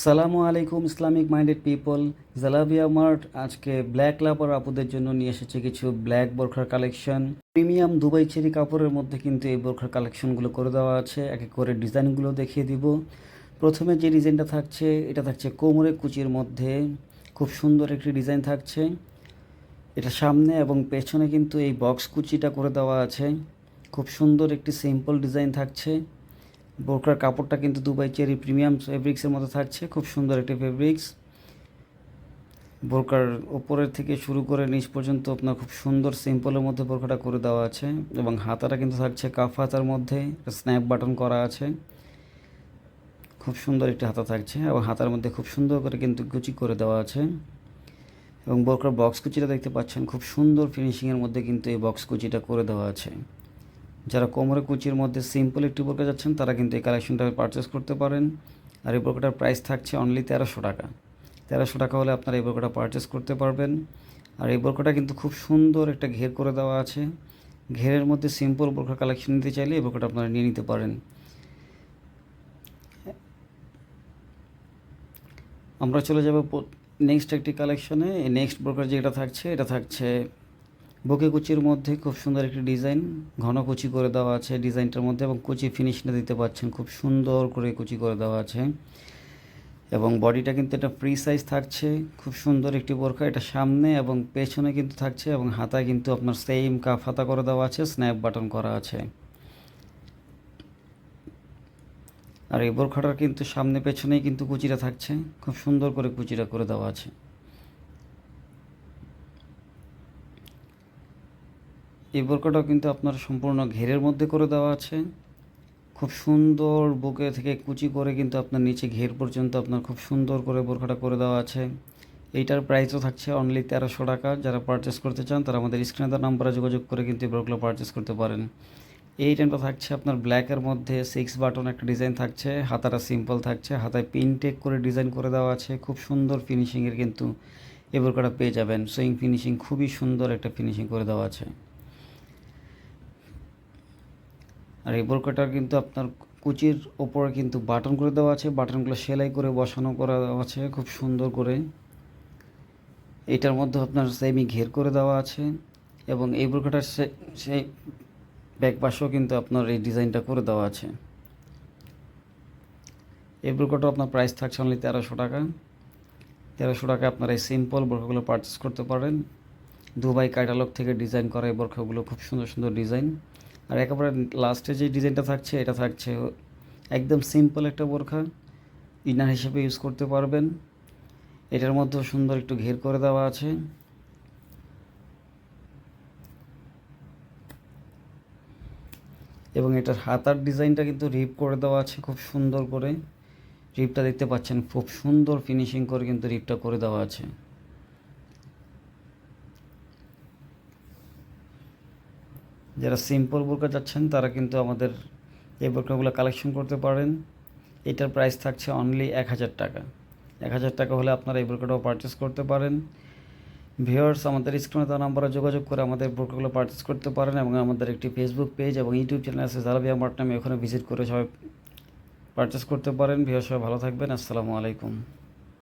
সালামু আলাইকুম, Islamic minded people. Jalabiya Mart আজকে ব্ল্যাক লাভার আপুদের জন্য নিয়ে এসেছে কিছু ব্ল্যাক বোরখার কালেকশন। প্রিমিয়াম দুবাই চেরি কাপড়ের মধ্যে কিন্তু এই বোরখার কালেকশনগুলো করে দেওয়া আছে। এক এক করে ডিজাইনগুলো দেখিয়ে দিব। প্রথমে যে ডিজাইনটা থাকছে, এটা থাকছে কোমরে কুচির মধ্যে। খুব সুন্দর একটি ডিজাইন থাকছে। এটা সামনে এবং পেছনে কিন্তু এই বক্স কুচিটা করে দেওয়া আছে। খুব সুন্দর একটি সিম্পল ডিজাইন থাকছে। বোরকার কাপড়টা কিন্তু দুবাই চেরি প্রিমিয়াম ফেব্রিক্সের মতো থাকছে। খুব সুন্দর একটি ফেব্রিক্স বোরকার ওপরের থেকে শুরু করে নিচ পর্যন্ত আপনার খুব সুন্দর সিম্পলের মধ্যে বোরকাটা করে দেওয়া আছে এবং হাতাটা কিন্তু থাকছে কাফ হাতার মধ্যে স্ন্যাপ বাটন করা আছে। খুব সুন্দর একটি হাতা থাকছে এবং হাতার মধ্যে খুব সুন্দর করে কিন্তু কুচি করে দেওয়া আছে। এবং বোরকার বক্স কুচিটা দেখতে পাচ্ছেন, খুব সুন্দর ফিনিশিংয়ের মধ্যে কিন্তু এই বক্স কুচিটা করে দেওয়া আছে। যারা কোমরে কুচির মধ্যে সিম্পল একটি বোরকা যাচ্ছেন, তারা কিন্তু এই কালেকশনটা পারচেস করতে পারেন। আর এই বোরকাটার প্রাইস থাকছে অনলি তেরোশো টাকা। তেরোশো টাকা হলে আপনারা এই বোরকাটা পারচেস করতে পারবেন। আর এই বোরকাটা কিন্তু খুব সুন্দর একটা ঘের করে দেওয়া আছে। ঘেরের মধ্যে সিম্পল বোরকা কালেকশন নিতে চাইলে এই বোরকাটা আপনারা নিয়ে নিতে পারেন। আমরা চলে যাব নেক্সট একটি কালেকশনে নেক্সট বোরকার যেটা থাকছে, এটা থাকছে বুকে কুচির মধ্যে খুব সুন্দর একটি ডিজাইন। ঘন কুচি করে দেওয়া আছে ডিজাইনটার মধ্যে এবং কুচি ফিনিশটা দিতে পাচ্ছেন খুব সুন্দর করে কুচি করে দেওয়া আছে। এবং বডিটা কিন্তু এটা ফ্রি সাইজ থাকছে, খুব সুন্দর একটি বোরখা। এটা সামনে এবং পেছনে কিন্তু থাকছে এবং হাতায় কিন্তু আপনার সেম কাফ হাতা করে দেওয়া আছে স্ন্যাপ বাটন করা আছে। আর এই বোরখাটার কিন্তু সামনে পেছনেই কিন্তু কুচিটা থাকছে, খুব সুন্দর করে কুচিটা করে দেওয়া আছে। এই বোরকাটাও কিন্তু আপনার সম্পূর্ণ ঘেরের মধ্যে করে দেওয়া আছে। খুব সুন্দর বুকে থেকে কুচি করে কিন্তু আপনার নিচে ঘের পর্যন্ত আপনার খুব সুন্দর করে বোরকাটা করে দেওয়া আছে। এইটার প্রাইসও থাকছে অনলি তেরোশো টাকা। যারা পারচেস করতে চান তারা আমাদের স্ক্রিনে দেওয়া নাম্বারে যোগাযোগ করে কিন্তু এই বোরগুলো পারচেস করতে পারেন। এই টাইমটা থাকছে আপনার ব্ল্যাকের মধ্যে সিক্স বাটন একটা ডিজাইন থাকছে, হাতাটা সিম্পল থাকছে, হাতায় পিন টেক করে ডিজাইন করে দেওয়া আছে। খুব সুন্দর ফিনিশিংয়ের কিন্তু এই বোরকাটা পেয়ে যাবেন। সুইং ফিনিশিং খুবই সুন্দর একটা ফিনিশিং করে দেওয়া আছে। আর এই বোরকাটার কিন্তু আপনার কুচির ওপরে কিন্তু বাটন করে দেওয়া আছে, বাটনগুলো সেলাই করে বসানো করা আছে, খুব সুন্দর করে। এটার মধ্যে আপনার সেমি ঘের করে দেওয়া আছে এবং এই বোরকাটার সেই ব্যাক পাশেও কিন্তু আপনার এই ডিজাইনটা করে দেওয়া আছে। এই বোরকাটাও আপনার প্রাইস থাকছে অনলি তেরোশো টাকা। তেরোশো টাকা আপনারা এই সিম্পল বোরকাগুলো পারচেস করতে পারেন। দুবাই ক্যাটালগ থেকে ডিজাইন করা এই বোরখাগুলো খুব সুন্দর সুন্দর ডিজাইন আর একেবারে লাস্টে যে ডিজাইনটা থাকছে, এটা থাকছে একদম সিম্পল একটা বোরখা। ইনার হিসেবে ইউজ করতে পারবেন। এটার মধ্যেও সুন্দর একটু ঘের করে দেওয়া আছে। এবং এটার হাতার ডিজাইনটা কিন্তু রিপ করে দেওয়া আছে খুব সুন্দর করে। রিপটা দেখতে পাচ্ছেন, খুব সুন্দর ফিনিশিং করে কিন্তু রিপটা করে দেওয়া আছে। যারা সিম্পল বোরকা যাচ্ছেন, তারা কিন্তু আমাদের এই বোরকাগুলো কালেকশন করতে পারেন। এটার প্রাইস থাকছে অনলি এক হাজার টাকা। এক হাজার টাকা হলে আপনারা এই বোরকাটাও পারচেস করতে পারেন। ভিওয়ার্স আমাদের স্ক্রিনে তার নাম্বারে যোগাযোগ করে আমাদের বোরকাগুলো পারচেস করতে পারেন এবং আমাদের একটি ফেসবুক পেজ এবং ইউটিউব চ্যানেল আছে জালাবিয়া মার্ট নামে, ওখানে ভিজিট করে সবাই পারচেস করতে পারেন। ভিওর সবাই ভালো থাকবেন। আসসালামু আলাইকুম।